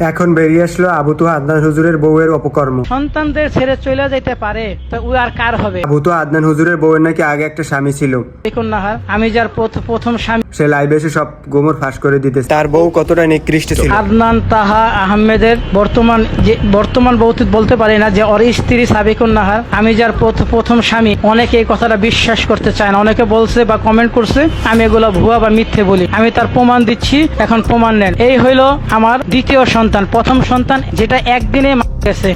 এখন বেরিয়ে আসলো আবু তো আদনান হুজুরের বউয়ের অপকর্ম। সন্তানদের ছেড়ে চলে যেতে পারে তো ও আর কার হবে? আবু তো আদনান হুজুরের বউয়ের নাকি আগে একটা স্বামী ছিল। দেখুন নাহার আমি যার প্রথম স্বামী সে লাইভে এসে সব গোমর ফাঁস করে দিতেছে। তার বউ কতটা নিকৃষ্ট ছিল। আদনান তাহা আহমেদের বর্তমান যে বর্তমান বলতে বলতে পারি না যে ওর স্ত্রী সাবিকুন নাহার আমি যার প্রথ- প্রথম স্বামী অনেকে এই কথাটা বিশ্বাস করতে চায় না। অনেকে বলছে বা কমেন্ট করছে আমি এগুলো ভুয়া বা মিথ্যে বলি। আমি তার প্রমাণ দিচ্ছি এখন প্রমাণ নেন। এই হইল আমার দ্বিতীয় সন্তান। প্রথম সন্তান যেটা একদিনে গেছে।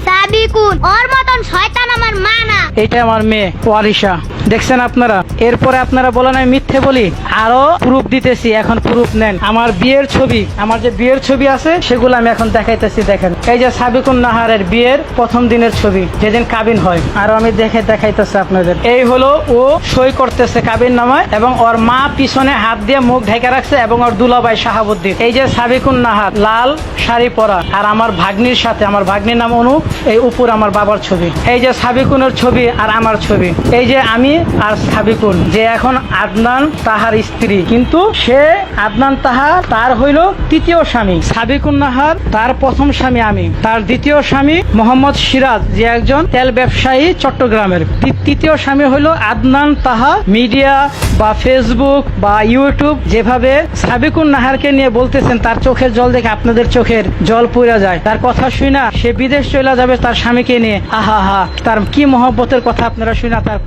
ওর মতন শয়তান আমার মা না। এটা আমার মেয়ে ওয়ারিশা। দেখছেন আপনারা? এরপরে আপনারা বলেন আমি মিথ্যে বলি, আরও প্রুফ দিতেছি, এখন প্রুফ নেন। আমার বিয়ের ছবি, আমার যে বিয়ের ছবি আছে, সেগুলো আমি এখন দেখাইতেছি, দেখেন। এই যে সাবিকুন নাহারের বিয়ের প্রথম দিনের ছবি, যেদিন কাবিন হয়, আর আমি দেখে দেখাইতেছি আপনাদের। এই হলো ও সই করতেছে কাবিন নামায়, এবং ওর মা পিছনে হাত দিয়ে মুখ ঢেকে রাখছে, এবং ওর দুলাভাই শাহাবুদ্দিন। এই যে সাবিকুন নাহার, লাল শাড়ি পরা, আর আমার ভাগ্নির সাথে, আমার ভাগ্নির নাম অনু, এই উপর আমার বাবার ছবি। এই যে সাবিকুনের ছবি, আর আমার ছবি। এই যে আমি আর সাবিকুন, যে এখন আদনান তাহার স্ত্রী। কিন্তু সে আদনান তাহা তার হইল তৃতীয় স্বামী। সাবিকুন নাহার তার প্রথম স্বামী আমি। তার দ্বিতীয় স্বামী মোহাম্মদ সিরাজ, যে একজন তেল ব্যবসায়ী চট্টগ্রামের। তৃতীয় স্বামী হইল আদনান তাহা মিডিয়া বা ফেসবুক বা ইউটিউব যেভাবে সাবিকুন নাহারকে নিয়ে বলতেছেন, তার চোখের জল দেখে আপনাদের চোখের জল পুড়ে যায়। তার কথা শুনা সে বিদেশ চলে যাবে তার স্বামীকে নিয়ে। আহা হা তার কি মহব্বতের কথা আপনারা শুই না, তার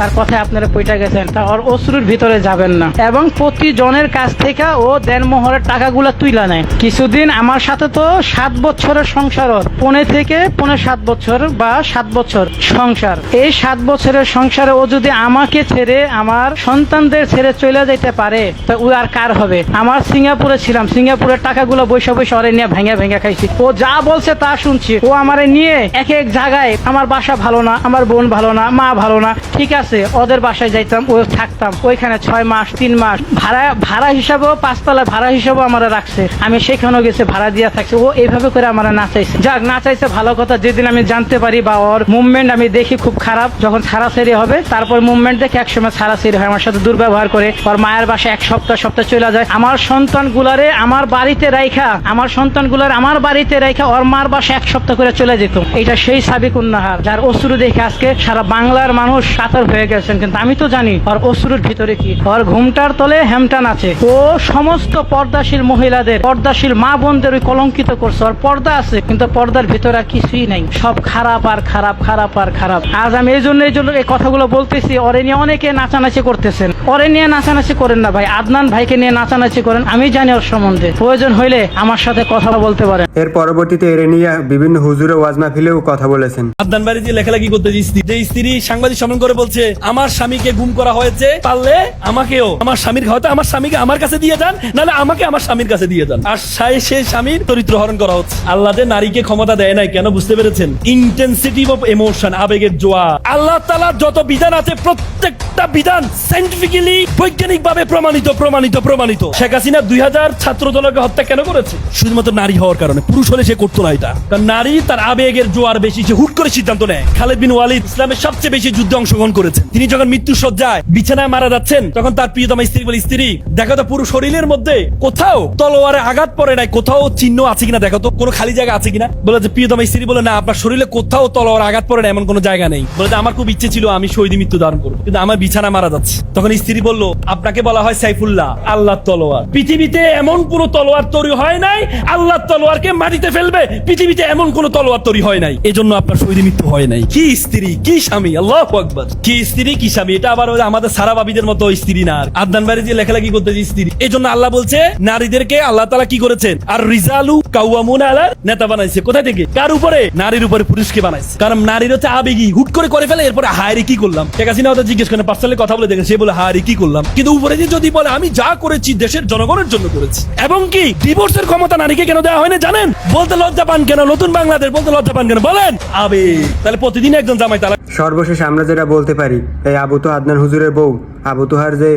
তার কথায় আপনারা পইটা গেছেন তার ওর অশ্রুর ভিতরে যাবেন না। এবং প্রতিজনের কাছ থেকে ও দেনমোহরের টাকাগুলো তুইলা নেয়। কিছুদিন আমার সাথে তো সাত বছরের সংসার পনে থেকে পনে সাত বছর বা সাত বছর সংসার। এই সাত বছরের সংসারে ও যদি আমাকে ছেড়ে আমার সন্তানদের ছেড়ে চলে যেতে পারে, তো ও আর কার হবে? আমার সিঙ্গাপুরে ছিলাম, সিঙ্গাপুরের টাকাগুলো বৈশা বৈশা ওরে নিয়ে ভেঙে ভেঙে খাইছি। ও যা বলছে তা শুনছি। ও আমারে নিয়ে এক এক জায়গায় আমার বাসা ভালো না, আমার বোন ভালো না, মা ভালো না। ঠিক আছে ওদের বাসায় যাইতাম ও থাকতাম। ওইখানে ছয় মাস, তিন মাস। ভাড়া ভাড়া হিসাবেও পাঁচতলা ভাড়া হিসাবেও আমার রাখছে। আমি সেখানেও গেছে, ভাড়া দিয়া থাকছি। ও এইভাবে করে আমার নাচাইছে। যাক, নাচাইছে ভালো কথা, যেদিন আমি জানতে পারি বা ওর মুভমেন্ট আমি দেখি খুব খারাপ, যখন ছাড়াছাড়ি হবে, তারপর মুভমেন্ট দেখে একসময় ছাড়াছাড়ি হয়। আমার সাথে দুর্ব্যবহার করে, ওর মায়ের বাসায় এক সপ্তাহ সপ্তাহ চলে যায়। আমার সন্তান গুলারে আমার বাড়িতে রাইখা, আমার সন্তানগুলার আমার বাড়িতে রাইখা ওর মার বাসায় এক সপ্তাহ করে চলে যেত। এটা সেই সাবিক উন্নাহার যার অশ্রু দেখে আজকে সারা বাংলার মানুষ কাতর হয়ে গেছেন কিন্তু আমি তো জানি ওর অশ্রুর ভিতরে কি। ওর ঘুমটার তলে হেমটান আছে। ও সমস্ত পর্দাশীল মহিলাদের পর্দাশীল মা বোনদের ওই কলঙ্কিত করছে। ওর পর্দা আছে কিন্তু পর্দার ভিতরে আর কিছুই নাই। সব খারাপ আর খারাপ খারাপ আর খারাপ। আজ আমি এই জন্য এই জন্য এই কথাগুলো বলতেছি ওরে নিয়ে অনেকে নাচানাচি করতেছেন। ওরে নিয়ে নাচানাচি করেন না ভাই আদনান ভাইকে নিয়ে নাচানাচি করেন। আমি জানি ওর সম্বন্ধে। প্রয়োজন হইলে আমার সাথে কথা বলতে পারেন। এর পরবর্তীতে এর নিয়ে বিভিন্ন হুজুরে ওয়াজ মাহফিলেও কথা বলেছেন। আবদান বাড়ি যে লেখালেখি করতে যে স্ত্রী যে স্ত্রী সাংবাদিক সম্মান করে বলছে আমার স্বামীকে গুম করা হয়েছে, পারলে আমাকেও, আমার স্বামীর হয়তো আমার স্বামীকে আমার কাছে দিয়ে যান, নাহলে আমাকে আমার স্বামীর কাছে দিয়ে যান। আর সাই সে স্বামীর চরিত্র হরণ করা হচ্ছে। আল্লাহ যে নারীকে ক্ষমতা দেয় নাই, কেন বুঝতে পেরেছেন? ইন্টেন্সিটি অফ ইমোশন আবেগের জোয়া আল্লাহ তালার যত বিধান আছে, প্রত্যেকটা বিধান সাইন্টিফিক্যালি বৈজ্ঞানিক ভাবে প্রমাণিত প্রমাণিত প্রমাণিত। শেখ হাসিনা দুই হাজার ছাত্র দলকে হত্যা কেন করেছে? শুধুমাত্র নারী হওয়ার কারণে। পুরুষ হলে সে করতো না এটা। কারণ নারী তার আবেগের জোয়ার বেশি, সে হুট করে সিদ্ধান্ত নেয়। খালেদ বিন ওয়ালিদ ইসলামের সবচেয়ে বেশি যুদ্ধে অংশগ্রহণ করেছেন তিনি যখন মৃত্যু সজ্জায় বিছানায় মারা যাচ্ছেন, তখন তার প্রিয়তমা স্ত্রী বলে, স্ত্রী, দেখো তো পুরো শরীরের মধ্যে কোথাও তলোয়ারে আঘাত পড়ে নাই, কোথাও চিহ্ন আছে কিনা, দেখো তো, কোনো খালি জায়গা আছে কিনা? বলে যে প্রিয়তমা স্ত্রী বলে, না, আপনার শরীরে কোথাও তলোয়ার আঘাত পড়ে না এমন কোনো জায়গা নেই। বলে যে আমার খুব ইচ্ছে ছিল আমি শহীদ মৃত্যু ধারণ করব, কিন্তু আমার বিছানা মারা যাচ্ছে। তখন স্ত্রী বলল, আপনাকে বলা হয় সাইফুল্লাহ আল্লাহ তলোয়ার। পৃথিবীতে এমন কোন তলোয়ার তৈরি হয় নাই আল্লাহ তলোয়ারকে মাটিতে ফেলবে, পৃথিবীতে এমন কোন তলোয়ার তৈরি হয় নাই। এজন্য আপনার শহীদ মৃত্যু হয় নাই। কি স্ত্রী, কি স্বামী, আল্লাহ আকবর। কি স্ত্রী কি স্বামী? এটা আবার আমাদের সারা বাবিদের মতো স্ত্রী না আদান বাড়ি যে লেখালেখি করতে স্ত্রী। এই জন্য আল্লাহ বলছে, নারীদেরকে আল্লাহ তালা কি করেছেন? আর রিজালু কাউয়ামুন আলার নেতা বানাইছে। কোথায় থেকে? কার উপরে? নারীর উপরে পুরুষকে বানাইছে। কারণ নারীর হচ্ছে আবেগী। হুট করে করে ফেলে, এরপরে হায়রে কি করলাম? শেখ হাসিনা হয়তো জিজ্ঞেস করেন পার্সোনালি কথা বলে দেখেন, সে বলে, হায়রে কি করলাম? কিন্তু উপরে যে যদি বলে, আমি যা করেছি দেশের জনগণের জন্য করেছি। এবং কি ডিভোর্সের ক্ষমতা নারীকে কেন দেওয়া হয় না জানেন? বলতে লজ্জা পান কেন? নতুন বাংলাদেশ বলতে লজ্জা পান কেন? বলেন, আবেগ। তাহলে প্রতিদিন একজন জামাই তালা সর্বশেষ আমরা যেটা বলতে পারি, এই আবু তো আদনান হুজুরের বউ। আবু তোহার যে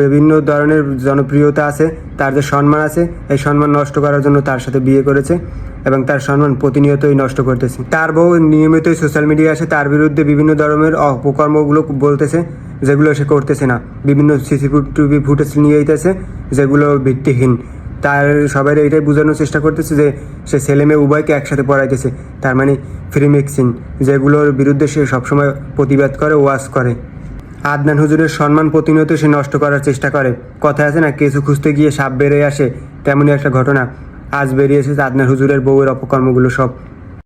বিভিন্ন ধরনের জনপ্রিয়তা আছে, তার যে সম্মান আছে, এই সম্মান নষ্ট করার জন্য তার সাথে বিয়ে করেছে এবং তার সম্মান প্রতিনিয়তই নষ্ট করতেছে। তার বউ নিয়মিতই সোশ্যাল মিডিয়া আসে, তার বিরুদ্ধে বিভিন্ন ধরনের অপকর্মগুলো বলতেছে, যেগুলো সে করতেছে না। বিভিন্ন সিসি টিভি ফুটেজ নিয়ে যেগুলো ভিত্তিহীন। তার সবাই এটাই বোঝানোর চেষ্টা করতেছে যে সে ছেলে মেয়ে উভয়কে একসাথে পড়াইতেছে। তার মানে ফ্রি মিক্সিং যেগুলোর বিরুদ্ধে সে সবসময় প্রতিবাদ করে, ওয়াজ করে। আদনান হুজুরের সম্মান প্রতিনিয়ত সে নষ্ট করার চেষ্টা করে। কথা আছে না কিছু খুঁজতে গিয়ে সাপ বেড়ে আসে, তেমনই একটা ঘটনা। আজ বেরিয়েছে আদনান হুজুরের বউয়ের অপকর্মগুলো সব।